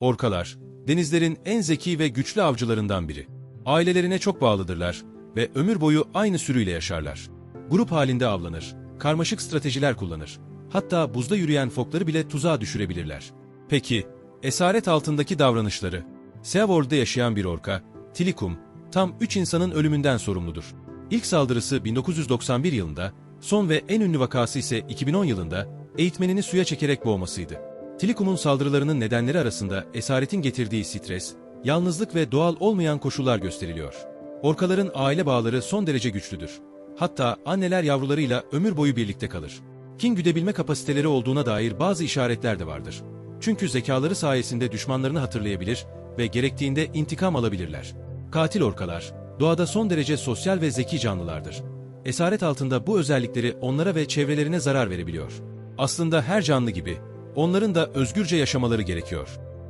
Orkalar, denizlerin en zeki ve güçlü avcılarından biri. Ailelerine çok bağlıdırlar ve ömür boyu aynı sürüyle yaşarlar. Grup halinde avlanır, karmaşık stratejiler kullanır. Hatta buzda yürüyen fokları bile tuzağa düşürebilirler. Peki, esaret altındaki davranışları? Seaworld'de yaşayan bir orka, Tilikum, tam 3 insanın ölümünden sorumludur. İlk saldırısı 1991 yılında, son ve en ünlü vakası ise 2010 yılında eğitmenini suya çekerek boğmasıydı. Tilikum'un saldırılarının nedenleri arasında esaretin getirdiği stres, yalnızlık ve doğal olmayan koşullar gösteriliyor. Orkaların aile bağları son derece güçlüdür. Hatta anneler yavrularıyla ömür boyu birlikte kalır. Kin güdebilme kapasiteleri olduğuna dair bazı işaretler de vardır. Çünkü zekaları sayesinde düşmanlarını hatırlayabilir ve gerektiğinde intikam alabilirler. Katil orkalar, doğada son derece sosyal ve zeki canlılardır. Esaret altında bu özellikleri onlara ve çevrelerine zarar verebiliyor. Aslında her canlı gibi, onların da özgürce yaşamaları gerekiyor.